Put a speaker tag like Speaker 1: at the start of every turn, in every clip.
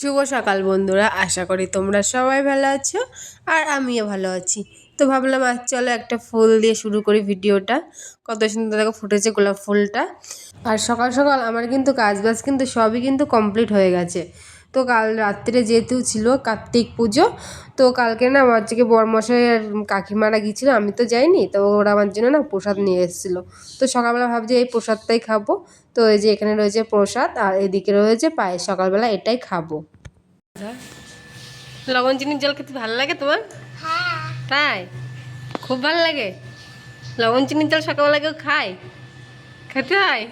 Speaker 1: শুভ সকাল বন্ধুরা, আশা করি তোমরা সবাই ভালো আছো আর আমিও ভালো আছি। তো ভাবলাম আজ চলো একটা ফুল দিয়ে শুরু করি ভিডিওটা। কত সুন্দর দেখো ফুটেছে গোলাপ ফুলটা। আর সকাল সকাল আমার কিন্তু কাজ বাজ কিন্তু সবই কিন্তু কমপ্লিট হয়ে গেছে। তো কাল রাত্রে যেহেতু ছিল কার্তিক পুজো তো কালকে না আমার থেকে বরমশাই আর কাকিমারা গিয়েছিল আমি তো যাইনি তো ওরা আমার জন্য না প্রসাদ নিয়ে এসেছিল। তো সকালবেলা ভাবছি এই প্রসাদটাই খাব তো এই যে এখানে রয়েছে প্রসাদ আর এদিকে রয়েছে পায়েস সকালবেলা এটাই খাব। লবণ চিনির জল খেতে ভালো লাগে তোমার? তাই? খুব ভালো লাগে? লবণ চিনির জল সকালবেলা কেউ খায়? খেতে হয়।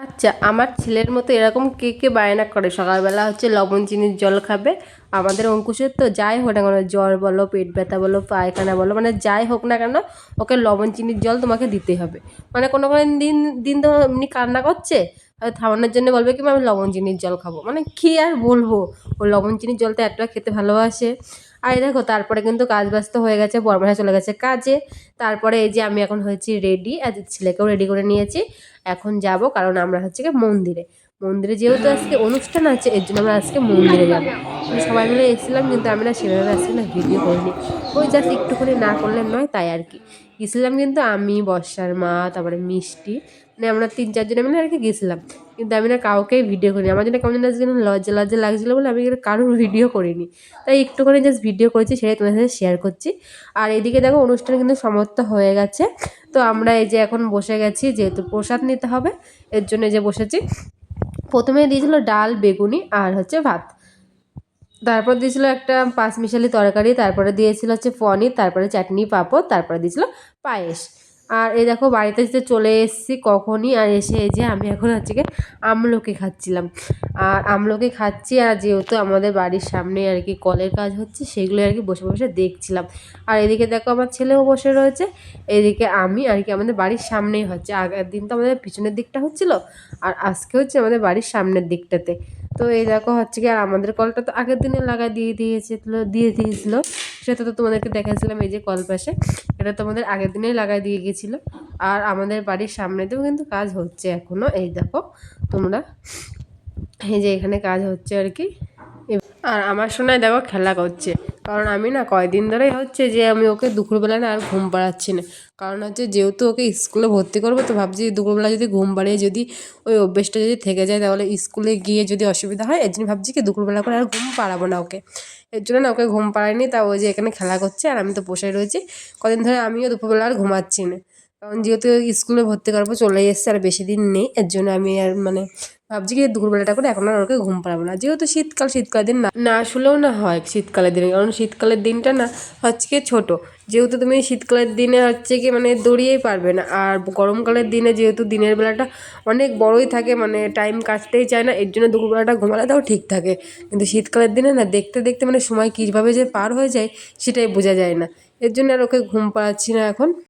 Speaker 1: আচ্ছা আমার ছেলের মতো এরকম কে কে বায়না করে? সকালবেলা হচ্ছে লবণ চিনির জল খাবে। আমাদের অঙ্কুশের তো যাই হোক না কেন, জ্বর বলো, পেট ব্যথা বলো, পায়খানা বলো মানে যাই হোক না কেন, ওকে লবণ, চিনির জল তোমাকে দিতে হবে। মানে কোনো কোনো দিন দিন তো এমনি কান্না করছে থামানোর জন্য বলবে কি আমি লবণ, চিনির জল খাব। মানে কী আর বলব? ও লবণ, চিনির জলটা এতটা খেতে ভালোবাসে। আর দেখো, তারপরে কিন্তু কাজ ব্যস্ত হয়ে গেছে বর্মাশা চলে গেছে কাজে। তারপরে এই যে আমি এখন হয়েছি রেডি আর ছেলেকেও রেডি করে নিয়েছি। এখন যাব কারণ আমরা হচ্ছে কি মন্দিরে। মন্দিরে যেহেতু আজকে অনুষ্ঠান আছে, এর জন্য আমরা আজকে মন্দিরে যাব। সবাই মিলে এসেছিলাম, কিন্তু আমি না সেভাবে আজকে না ভিডিও করিনি। ওই জাস্ট একটুখানি না করলে নয়, তাই আর কি। গেছিলাম কিন্তু আমি, বর্ষার মা, তারপরে মিষ্টি। মানে আমরা তিন চারজনে মিলে আর কি গেছিলাম। কিন্তু আমি না কাউকেই ভিডিও করিনি। আমার জন্য কেমন যেন আজকে লজ্জা লজ্জা লাগছিল বলে আমি কারোর ভিডিও করিনি। তাই একটুখানি জাস্ট ভিডিও করেছি, সেটাই তোমাদের সাথে শেয়ার করছি। আর এদিকে দেখো, অনুষ্ঠান কিন্তু সমাপ্ত হয়ে গেছে। তো আমরা এই যে এখন বসে গেছি, যেহেতু প্রসাদ নিতে হবে, এর জন্য যে বসেছি। প্রথমে দিয়েছিল ডাল, বেগুনি আর হচ্ছে ভাত। তারপর দিয়েছিল একটা পাঁচমিশালি তরকারি, তারপরে দিয়েছিল হচ্ছে পনির, তারপরে চাটনি, পাঁপড়, তারপরে দিয়েছিল পায়েস। আর এই দেখো বাড়িতে যে চলে এসেছি কখনই, আর এসে যে আমি এখন হচ্ছে কি আমলকি খাচ্ছিলাম। আর আমলকি খাচ্ছি, আর যেহেতু আমাদের বাড়ির সামনে আর কি কলের কাজ হচ্ছে সেগুলো আর কি বসে বসে দেখছিলাম। আর এদিকে দেখো আমার ছেলেও বসে রয়েছে, এদিকে আমি আর কি আমাদের বাড়ির সামনেই হচ্ছে। আগের দিন তো আমাদের পিছনের দিকটা হচ্ছিল, আর আজকে হচ্ছে আমাদের বাড়ির সামনের দিকটাতে। তো এই দেখো হচ্ছে কি আর আমাদের কলটা তো আগের দিনে লাগা দিয়ে দিয়েছিল দিয়ে দিয়েছিল, সেটা তো তোমাদেরকে দেখাচ্ছিলাম এই যে কল পাশে। এটা তোমাদের আগের দিনেই লাগাই দিয়ে গেছিল আর আমাদের বাড়ির সামনেতেও কিন্তু কাজ হচ্ছে এখনও এই দেখো, তোমরা এই যে এখানে কাজ হচ্ছে আর কি। আর আমার শোনায় দেখো খেলা করছে। কারণ আমি না কয়দিন ধরেই হচ্ছে যে আমি ওকে দুপুরবেলা না আর ঘুম পাড়াচ্ছি না। কারণ হচ্ছে যেহেতু ওকে স্কুলে ভর্তি করব, তো ভাবছি দুপুরবেলা যদি ঘুম পাড়িয়ে যদি ওই অভ্যেসটা যদি থেকে যায়, তাহলে স্কুলে গিয়ে যদি অসুবিধা হয়, এর জন্য ভাবছি কি দুপুরবেলা করে আর ঘুম পাড়াবো না ওকে। এর জন্য না ওকে ঘুম পাড়ায়নি তা ওই যে এখানে খেলা করছে আর আমি তো বসে রয়েছি। কদিন ধরে আমিও দুপুরবেলা আর ঘুমাচ্ছি না। কারণ যেহেতু স্কুলে ভর্তি করব চলে এসছে, আর বেশি দিন নেই, এর জন্য আমি আর মানে ভাবছি কি দুপুরবেলাটা করে এখন আর ওকে ঘুম পাড়াবো না। যেহেতু শীতকাল, শীতকালের দিন না না শুলেও না হয় শীতকালের দিনে, কারণ শীতকালের দিনটা না হচ্ছে কি ছোটো। যেহেতু তুমি শীতকালের দিনে হচ্ছে কি মানে দৌড়িয়েই পারবে না, আর গরমকালের দিনে যেহেতু দিনের বেলাটা অনেক বড়োই থাকে মানে টাইম কাটতেই চায় না, এর জন্য দুপুরবেলাটা ঘুমালে তাও ঠিক থাকে। কিন্তু শীতকালের দিনে না দেখতে দেখতে মানে সময় কীভাবে যে পার হয়ে যায় সেটাই বোঝা যায় না। এর জন্য আর ওকে ঘুম পাড়াচ্ছি না এখন।